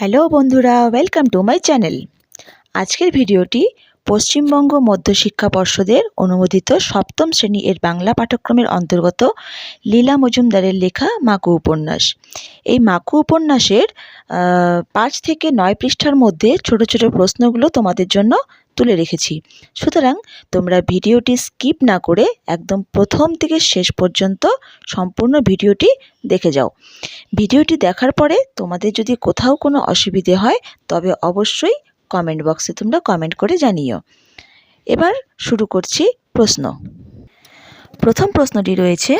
Hello বন্ধুরা welcome to my channel. আজকের ভিডিওটি পশ্চিমবঙ্গ মধ্যশিক্ষা পর্ষদের অনুমোদিত সপ্তম শ্রেণি এর বাংলা পাঠ্যক্রমের অন্তর্গত লীলা মজুমদারের লেখা মাকু উপন্যাস। এই মাকু উপন্যাসের পাঁচ থেকে নয় পৃষ্ঠার মধ্যে ছোট ছোট প্রশ্নগুলো তোমাদের জন্য তুলে রেখেছি। সুতরাং তোমরা ভিডিওটি স্কিপ না করে একদম প্রথম থেকে শেষ পর্যন্ত সম্পূর্ণ ভিডিওটি দেখে যাও। ভিডিওটি দেখার পরে তোমাদের যদি কোথাও কোনো অসুবিধে হয় তবে অবশ্যই কমেন্ট বক্সে তোমরা কমেন্ট করে জানিও। এবার শুরু করছি প্রশ্ন। প্রথম প্রশ্নটি রয়েছে,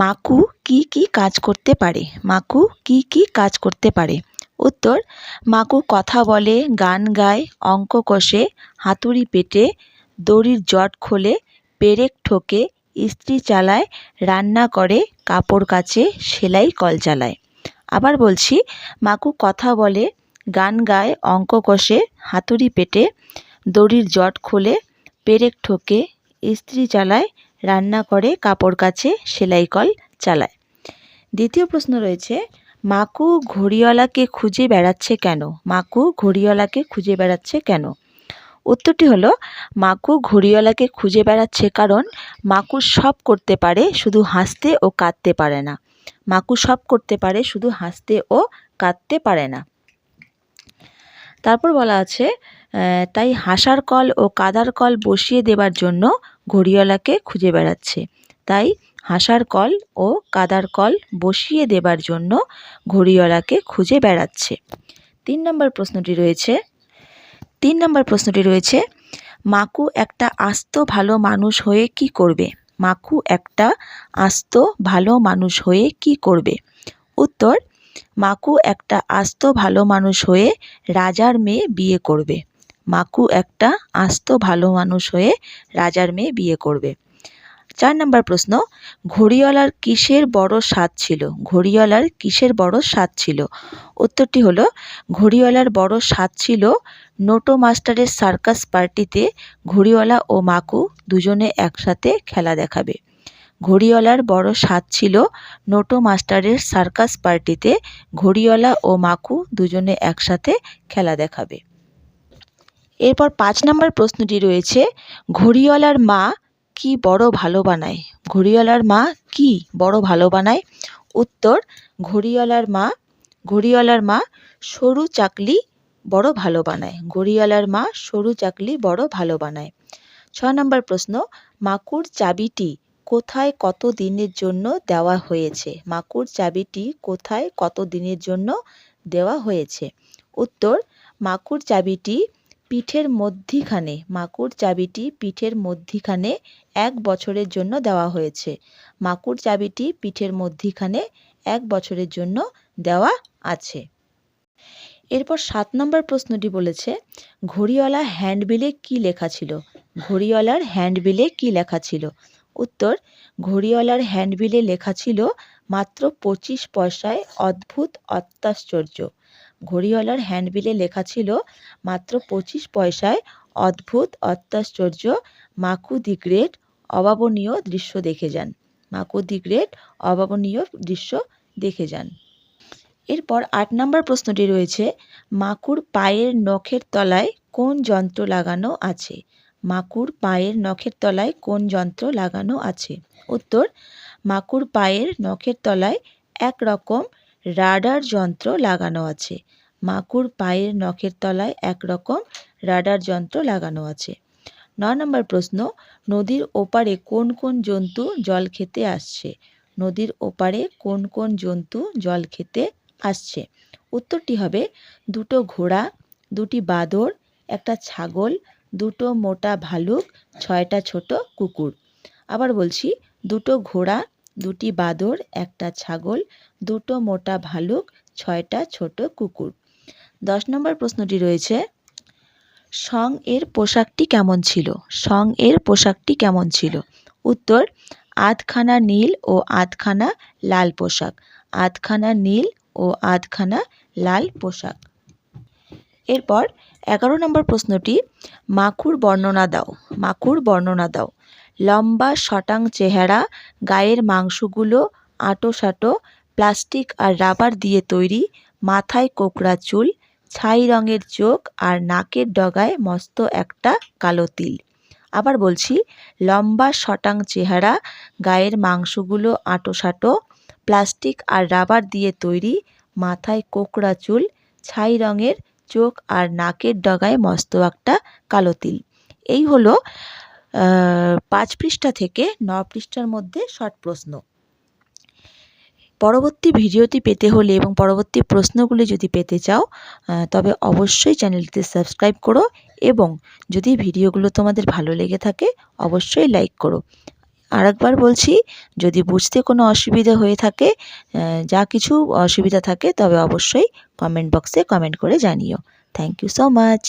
মাকু কি কি কাজ করতে পারে? মাকু কি কি কাজ করতে পারে? উত্তর, মাকু কথা বলে, গান গায়, অঙ্ক কষে, হাতুড়ি পেটে, দড়ির জট খোলে, পেরেক ঠোকে, ইস্ত্রি চালায়, রান্না করে, কাপড় কাচে, সেলাই কল চালায়। আবার বলছি, মাকু কথা বলে গান গায়, অঙ্ক কষে, হাতুড়ি পেটে, দড়ির জট খোলে, পেরেক ঠোকে, ইস্ত্রি চালায়, রান্না করে, কাপড় কাছে, সেলাই কল চালায়। দ্বিতীয় প্রশ্ন রয়েছে, মাকু ঘড়িওয়ালাকে খুঁজে বেড়াচ্ছে কেন? মাকু ঘড়িওয়ালাকে খুঁজে বেড়াচ্ছে কেন? উত্তরটি হলো, মাকু ঘড়িওয়ালাকে খুঁজে বেড়াচ্ছে কারণ মাকু সব করতে পারে, শুধু হাসতে ও কাঁদতে পারে না। মাকু সব করতে পারে, শুধু হাসতে ও কাঁদতে পারে না। তারপর বলা আছে তাই হাসার কল ও কাদার কল বসিয়ে দেবার জন্য ঘড়িওয়ালাকে খুঁজে বেড়াচ্ছে। তাই হাসার কল ও কাদার কল বসিয়ে দেবার জন্য ঘড়িওয়ালাকে খুঁজে বেড়াচ্ছে। তিন নম্বর প্রশ্নটি রয়েছে, তিন নম্বর প্রশ্নটি রয়েছে, মাকু একটা আস্ত ভালো মানুষ হয়ে কি করবে? মাকু একটা আস্ত ভালো মানুষ হয়ে কি করবে? উত্তর মাকু একটা আস্ত ভালো মানুষ হয়ে রাজার মেয়ে বিয়ে করবে। মাকু একটা আস্ত ভালো মানুষ হয়ে রাজার মেয়ে বিয়ে করবে। চার নম্বর প্রশ্ন, ঘড়িওয়ালার কিসের বড় স্বাদ ছিল? ঘড়িওয়ালার কিসের বড় স্বাদ ছিল? উত্তরটি হলো, ঘড়িওয়ালার বড় স্বাদ ছিল নোটো মাস্টারের সার্কাস পার্টিতে ঘড়িওয়ালা ও মাকু দুজনে একসাথে খেলা দেখাবে। ঘড়িওয়ালার বড় স্বাদ ছিল নোটো মাস্টারের সার্কাস পার্টিতে ঘড়িওয়ালা ও মাকু দুজনে একসাথে খেলা দেখাবে। এরপর পাঁচ নম্বর প্রশ্নটি রয়েছে, ঘড়িওয়ালার মা কি বড় ভালো বানায়? ঘড়িওয়ালার মা কি বড় ভালো বানায়? উত্তর, ঘড়িওয়ালার মা ঘড়িওয়ালার মা সরু চাকলি বড় ভালো বানায়। ঘড়িওয়ালার মা সরু চাকলি বড় ভালো বানায়। ছ নম্বর প্রশ্ন, মাকুর চাবিটি কোথায় কত দিনের জন্য দেওয়া হয়েছে? মাকুর চাবিটি কোথায় কত দিনের জন্য দেওয়া হয়েছে? উত্তর, মাকুর চাবিটি পিঠের মধ্যিখানে, মাকুর চাবিটি পিঠের মধ্যিখানে এক বছরের জন্য দেওয়া হয়েছে। মাকুর চাবিটি পিঠের মধ্যিখানে এক বছরের জন্য দেওয়া আছে। এরপর সাত নম্বর প্রশ্নটি বলেছে ঘড়িওয়ালা হ্যান্ডবিলে কি লেখা ছিল? ঘড়িওয়ালার হ্যান্ডবিলে কি লেখা ছিল? উত্তর, ঘড়িওয়ালার হ্যান্ডবিলে লেখা ছিল, মাত্র পঁচিশ পয়সায় অদ্ভুত অত্যাশ্চর্য। ঘড়িওয়ালার হ্যান্ডবিলে লেখা ছিল, মাত্র পঁচিশ পয়সায় অদ্ভুত অত্যাশ্চর্য, মাকু দি গ্রেট অভাবনীয় দৃশ্য দেখে যান। মাকু দি গ্রেট অভাবনীয় দৃশ্য দেখে যান। এরপর আট নম্বর প্রশ্নটি রয়েছে, মাকুর পায়ের নখের তলায় কোন যন্ত্র লাগানো আছে? মাকুর পায়ের নখের তলায় কোন যন্ত্র লাগানো আছে? উত্তর, মাকুর পায়ের নখের তলায় এক রকম রাডার যন্ত্র লাগানো আছে। মাকুর পায়ের নখের তলায় এক রকম রাডার যন্ত্র লাগানো আছে। ন নম্বর প্রশ্ন, নদীর ওপারে কোন কোন জন্তু জল খেতে আসছে? নদীর ওপারে কোন কোন জন্তু জল খেতে আসছে? উত্তরটি হবে দুটো ঘোড়া, দুটি বাদর, একটা ছাগল দুটো মোটা ভালুক, ছয়টা ছোট কুকুর। আবার বলছি, দুটো ঘোড়া, দুটি বাদর, একটা ছাগল, দুটো মোটা ভালুক, ছয়টা ছোট কুকুর। দশ নম্বর প্রশ্নটি রয়েছে, সং এর পোশাকটি কেমন ছিল? সং এর পোশাকটি কেমন ছিল? উত্তর, আধখানা নীল ও আধখানা লাল পোশাক। আধখানা নীল ও আধখানা লাল পোশাক। এরপর এগারো নম্বর প্রশ্নটি, মাখুর বর্ণনা দাও, মাখুর বর্ণনা দাও। লম্বা শটাং চেহারা, গায়ের মাংসগুলো আঁটো সাঁটো প্লাস্টিক আর রাবার দিয়ে তৈরি, মাথায় কোকড়া চুল, ছাই রঙের চোখ আর নাকের ডগায় মস্ত একটা কালো তিল। আবার বলছি, লম্বা শটাং চেহারা, গায়ের মাংসগুলো আঁটো-সাঁটো, প্লাস্টিক আর রাবার দিয়ে তৈরি, মাথায় কোকড়া চুল, ছাই রঙের চোখ আর নাকের ডগায় মস্ত একটা কালো তিল। এই হলো পাঁচ পৃষ্ঠা থেকে ন পৃষ্ঠার মধ্যে শর্ট প্রশ্ন। পরবর্তী ভিডিওটি পেতে হলে এবং পরবর্তী প্রশ্নগুলি যদি পেতে চাও তবে অবশ্যই চ্যানেলটি সাবস্ক্রাইব করো এবং যদি ভিডিওগুলো তোমাদের ভালো লেগে থাকে, অবশ্যই লাইক করো। আরেকবার বলছি, যদি বুঝতে কোনো অসুবিধা হয়ে থাকে যা কিছু অসুবিধা থাকে, তবে অবশ্যই কমেন্ট বক্সে কমেন্ট করে জানিও। Thank you so much